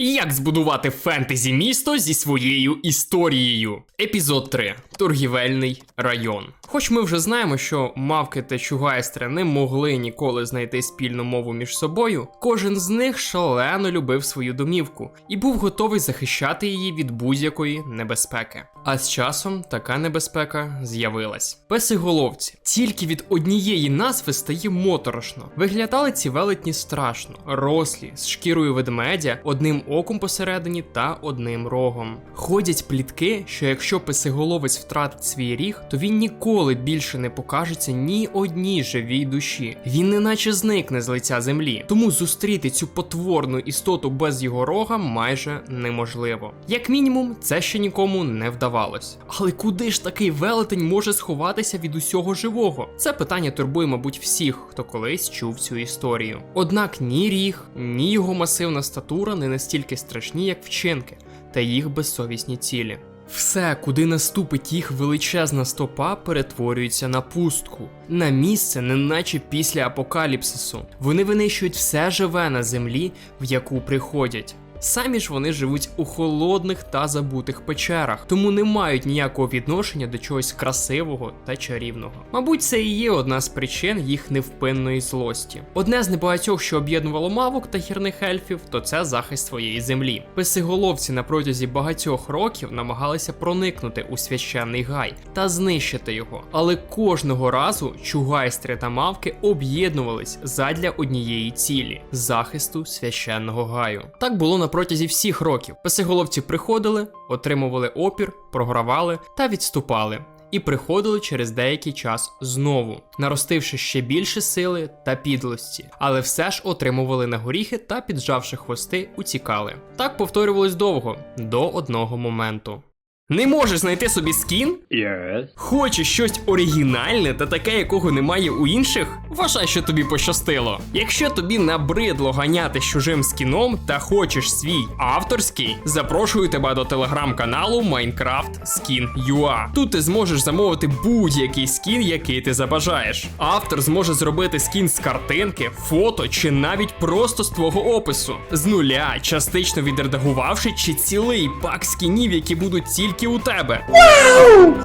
Як збудувати фентезі місто зі своєю історією? Епізод 3. Торгівельний район. Хоч ми вже знаємо, що мавки та чугайстри не могли ніколи знайти спільну мову між собою, кожен з них шалено любив свою домівку і був готовий захищати її від будь-якої небезпеки. А з часом така небезпека з'явилась. Песиголовці. Тільки від однієї назви стає моторошно. Виглядали ці велетні страшно, рослі, з шкірою ведмедя, одним оком посередині та одним рогом. Ходять плітки, що якщо песиголовець втратить свій ріг, то він ніколи більше не покажеться ні одній живій душі. Він неначе зникне з лиця землі. Тому зустріти цю потворну істоту без його рога майже неможливо. Як мінімум, це ще нікому не вдавалось. Але куди ж такий велетень може сховатися від усього живого? Це питання турбує, мабуть, всіх, хто колись чув цю історію. Однак ні ріг, ні його масивна статура не настільки страшні, як вчинки та їх безсовісні цілі. Все, куди наступить їх величезна стопа, перетворюється на пустку, на місце, неначе після апокаліпсису. Вони винищують все живе на землі, в яку приходять. Самі ж вони живуть у холодних та забутих печерах, тому не мають ніякого відношення до чогось красивого та чарівного. Мабуть, це і є одна з причин їх невпинної злості. Одне з небагатьох, що об'єднувало мавок та гірних ельфів, то це захист своєї землі. Песиголовці на протязі багатьох років намагалися проникнути у священний гай та знищити його. Але кожного разу чугайстри та мавки об'єднувались задля однієї цілі захисту священного гаю. Так було на протязі всіх років. Песиголовці приходили, отримували опір, програвали та відступали. І приходили через деякий час знову, наростивши ще більше сили та підлості, але все ж отримували на горіхи та, піджавши хвости, утікали. Так повторювалось довго, до одного моменту. Не можеш знайти собі скін? Yes. Хочеш щось оригінальне та таке, якого немає у інших? Вважай, що тобі пощастило. Якщо тобі набридло ганяти чужим скіном та хочеш свій авторський, запрошую тебе до телеграм-каналу Minecraft Skin UA. Тут ти зможеш замовити будь-який скін, який ти забажаєш. Автор зможе зробити скін з картинки, фото чи навіть просто з твого опису. З нуля, частично відредагувавши чи цілий пак скінів, які будуть тільки у тебе.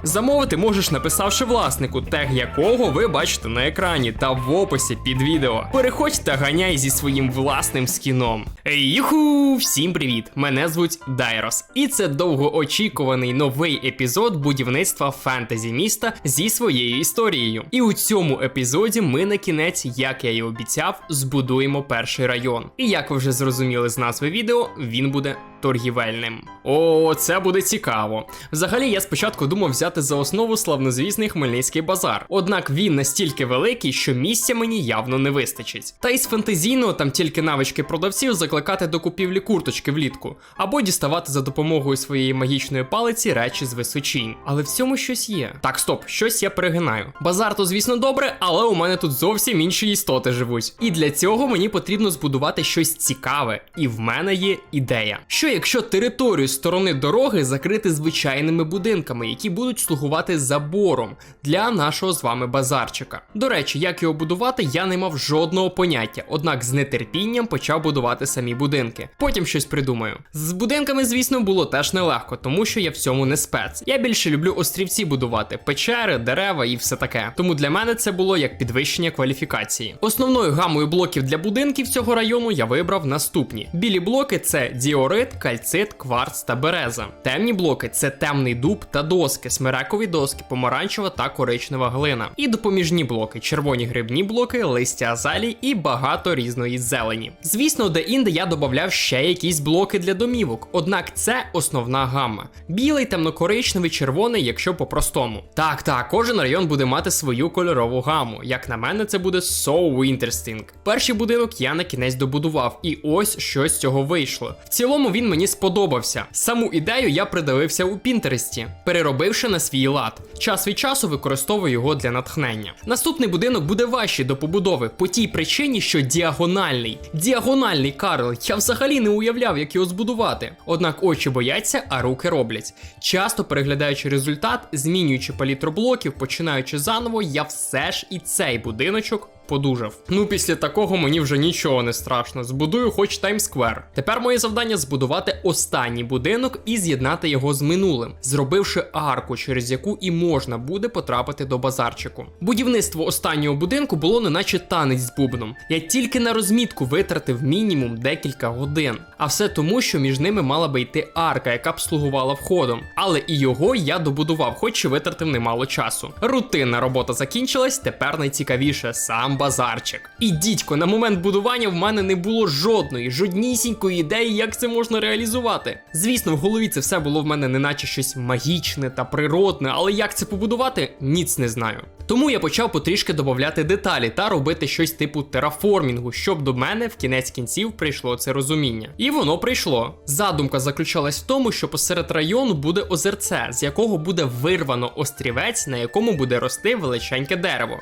Замовити можеш, написавши власнику, тег якого ви бачите на екрані та в описі під відео. Переходь та ганяй зі своїм власним скіном. Юху! Всім привіт! Мене звуть Дайрос, і це довгоочікуваний новий епізод будівництва фентезі міста зі своєю історією. І у цьому епізоді ми на кінець, як я і обіцяв, збудуємо перший район. І як ви вже зрозуміли з назви відео, він буде торгівельним. О, це буде цікаво. Взагалі, я спочатку думав взяти за основу славнозвісний хмельницький базар. Однак він настільки великий, що місця мені явно не вистачить. Та із фантазійного там тільки навички продавців закликати до купівлі курточки влітку, або діставати за допомогою своєї магічної палиці речі з височінь. Але в цьому щось є. Так, стоп, щось я перегинаю. Базар то, звісно, добре, але у мене тут зовсім інші істоти живуть. І для цього мені потрібно збудувати щось цікаве. І в мене є ідея. Що якщо територію сторони дороги закрити звичайними будинками, які будуть слугувати забором для нашого з вами базарчика? До речі, як його будувати, я не мав жодного поняття, однак з нетерпінням почав будувати самі будинки. Потім щось придумаю. З будинками, звісно, було теж нелегко, тому що я в цьому не спец. Я більше люблю острівці будувати, печери, дерева і все таке. Тому для мене це було як підвищення кваліфікації. Основною гамою блоків для будинків цього району я вибрав наступні: білі блоки це діорит, кальцит, кварц та береза. Темні блоки це темний дуб та доски, смерекові доски, помаранчева та коричнева глина. І допоміжні блоки, червоні грибні блоки, листя азалій і багато різної зелені. Звісно, де-інде я додавав ще якісь блоки для домівок, однак це основна гамма. Білий, темнокоричневий, червоний, якщо по-простому. Так, так, кожен район буде мати свою кольорову гаму. Як на мене, це буде so interesting. Перший будинок я на кінець добудував, і ось що з цього вийшло. В цілому він мені сподобався. Саму ідею я придивився у Пінтересті, переробивши на свій лад. Час від часу використовую його для натхнення. Наступний будинок буде важчий до побудови по тій причині, що діагональний. Діагональний Карл. Я взагалі не уявляв, як його збудувати. Однак очі бояться, а руки роблять. Часто переглядаючи результат, змінюючи палітру блоків, починаючи заново, я все ж і цей будиночок подужав. Ну, після такого мені вже нічого не страшно. Збудую хоч Таймсквер. Тепер моє завдання збудувати останній будинок і з'єднати його з минулим, зробивши арку, через яку і можна буде потрапити до базарчику. Будівництво останнього будинку було неначе танець з бубном. Я тільки на розмітку витратив мінімум декілька годин. А все тому, що між ними мала би йти арка, яка б слугувала входом. Але і його я добудував, хоч і витратив немало часу. Рутинна робота закінчилась, тепер найцікавіше сам базарчик. І дідько, на момент будування в мене не було жодної, жоднісінької ідеї, як це можна реалізувати. Звісно, в голові це все було в мене неначе щось магічне та природне, але як це побудувати, ніц не знаю. Тому я почав потрішки додати деталі та робити щось типу тераформінгу, щоб до мене в кінець кінців прийшло це розуміння. І воно прийшло. Задумка заключалась в тому, що посеред району буде озерце, з якого буде вирвано острівець, на якому буде рости величеньке дерево.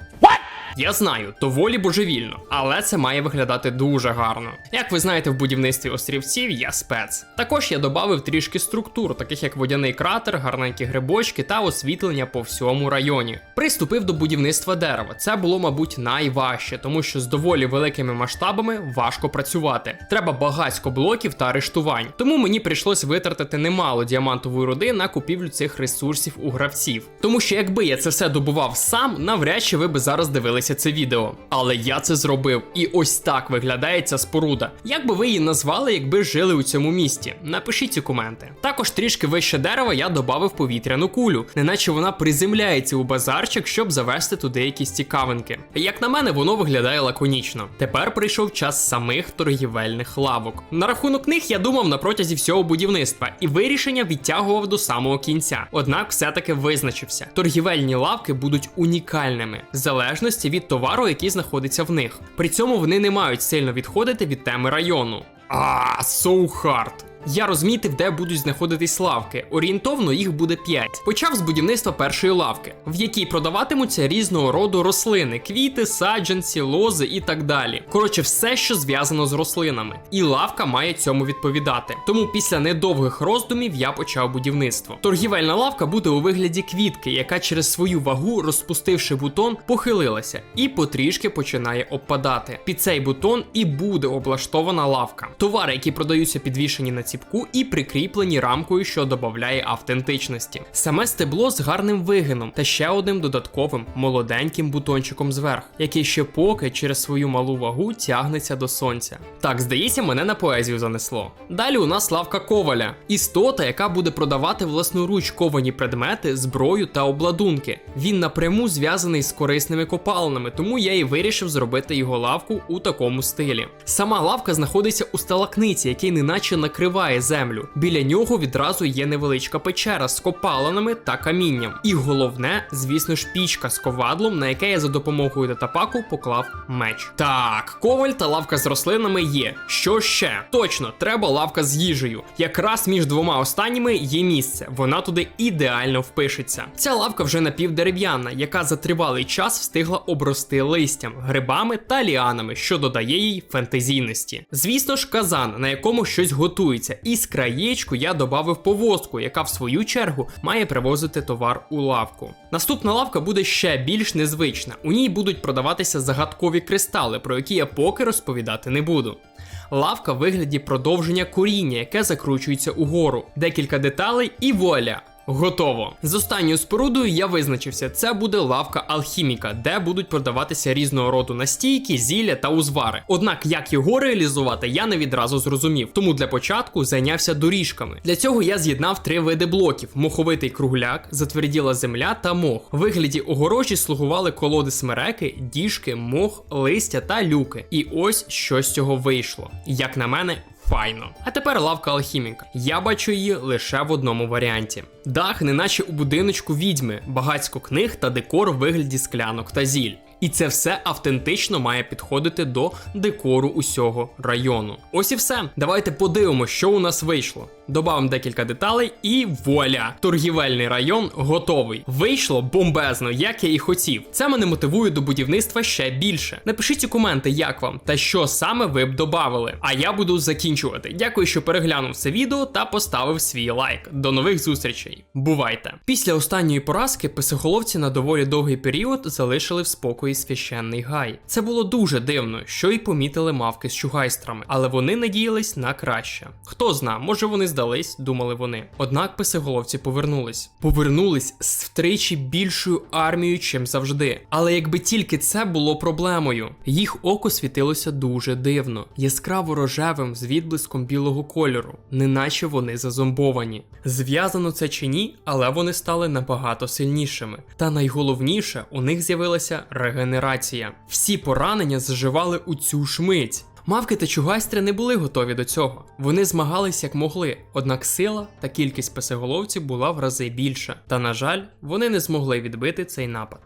Я знаю, доволі божевільно, але це має виглядати дуже гарно. Як ви знаєте, в будівництві острівців я спец. Також я додав трішки структур, таких як водяний кратер, гарненькі грибочки та освітлення по всьому районі. Приступив до будівництва дерева. Це було, мабуть, найважче, тому що з доволі великими масштабами важко працювати. Треба багатько блоків та арештувань. Тому мені прийшлось витратити немало діамантової руди на купівлю цих ресурсів у гравців. Тому що якби я це все добував сам, навряд чи ви би зараз дивилися це відео. Але я це зробив, і ось так виглядає ця споруда. Як би ви її назвали, якби жили у цьому місті? Напишіть у коменти. Також трішки вище дерева я додав повітряну кулю, неначе вона приземляється у базарчик, щоб завести туди якісь цікавинки. Як на мене, воно виглядає лаконічно. Тепер прийшов час самих торгівельних лавок. На рахунок них я думав на протязі всього будівництва, і вирішення відтягував до самого кінця. Однак все-таки визначився. Торгівельні лавки будуть унікальними в залежності від товару, який знаходиться в них. При цьому вони не мають сильно відходити від теми району. А, so hard. Я розмітив, де будуть знаходитись лавки. Орієнтовно їх буде 5. Почав з будівництва першої лавки, в якій продаватимуться різного роду рослини, квіти, саджанці, лози і так далі. Коротше, все, що зв'язано з рослинами. І лавка має цьому відповідати. Тому після недовгих роздумів я почав будівництво. Торгівельна лавка буде у вигляді квітки, яка через свою вагу, розпустивши бутон, похилилася і потрішки починає обпадати. Під цей бутон і буде облаштована лавка. Товари, які продаються підвішені на ціпку і прикріплені рамкою, що додає автентичності. Саме стебло з гарним вигином та ще одним додатковим молоденьким бутончиком зверх, який ще поки через свою малу вагу тягнеться до сонця. Так, здається, мене на поезію занесло. Далі у нас лавка коваля, істота, яка буде продавати власноруч ковані предмети, зброю та обладунки. Він напряму зв'язаний з корисними копалинами, тому я і вирішив зробити його лавку у такому стилі. Сама лавка знаходиться у сталакниці, який неначе накриває землю. Біля нього відразу є невеличка печера з копалинами та камінням. І головне, звісно ж, пічка з ковадлом, на яке я за допомогою датапаку поклав меч. Так, коваль та лавка з рослинами є. Що ще? Точно, треба лавка з їжею. Якраз між двома останніми є місце. Вона туди ідеально впишеться. Ця лавка вже напівдерев'яна, яка за тривалий час встигла обрости листям, грибами та ліанами, що додає їй фентезійності. Звісно ж, казан, на якому щось готується, і з краєчку я додав повозку, яка в свою чергу має привозити товар у лавку. Наступна лавка буде ще більш незвична. У ній будуть продаватися загадкові кристали, про які я поки розповідати не буду. Лавка в вигляді продовження коріння, яке закручується угору. Декілька деталей і вуаля. Готово. З останньою спорудою я визначився. Це буде лавка алхіміка, де будуть продаватися різного роду настійки, зілля та узвари. Однак, як його реалізувати, я не відразу зрозумів. Тому для початку зайнявся доріжками. Для цього я з'єднав три види блоків: моховитий кругляк, затверділа земля та мох. В вигляді огорожі слугували колоди смереки, діжки, мох, листя та люки. І ось що з цього вийшло. Як на мене, Файно. А тепер лавка алхіміка. Я бачу її лише в одному варіанті. Дах, неначе у будиночку відьми, багацько книг та декор у вигляді склянок та зіль. І це все автентично має підходити до декору усього району. Ось і все. Давайте подивимося, що у нас вийшло. Добавимо декілька деталей, і вуаля! Торгівельний район готовий. Вийшло бомбезно, як я і хотів. Це мене мотивує до будівництва ще більше. Напишіть у коменти, як вам та що саме ви б додавали. А я буду закінчувати. Дякую, що переглянув це відео та поставив свій лайк. До нових зустрічей. Бувайте! Після останньої поразки писоголовці на доволі довгий період залишили в спокої той священний гай. Це було дуже дивно, що й помітили мавки з чугайстрами, але вони надіялись на краще. Хто зна, може вони здались, думали вони. Однак писиголовці повернулись. Повернулись з втричі більшою армією, чим завжди. Але якби тільки це було проблемою, їх око світилося дуже дивно, яскраво рожевим з відблиском білого кольору, неначе вони зазомбовані. Зв'язано це чи ні, але вони стали набагато сильнішими. Та найголовніше, у них з'явилася регенерація. Всі поранення заживали у цю ж мить. Мавки та чугайстри не були готові до цього. Вони змагались як могли, однак сила та кількість песеголовців була в рази більша. Та, на жаль, вони не змогли відбити цей напад.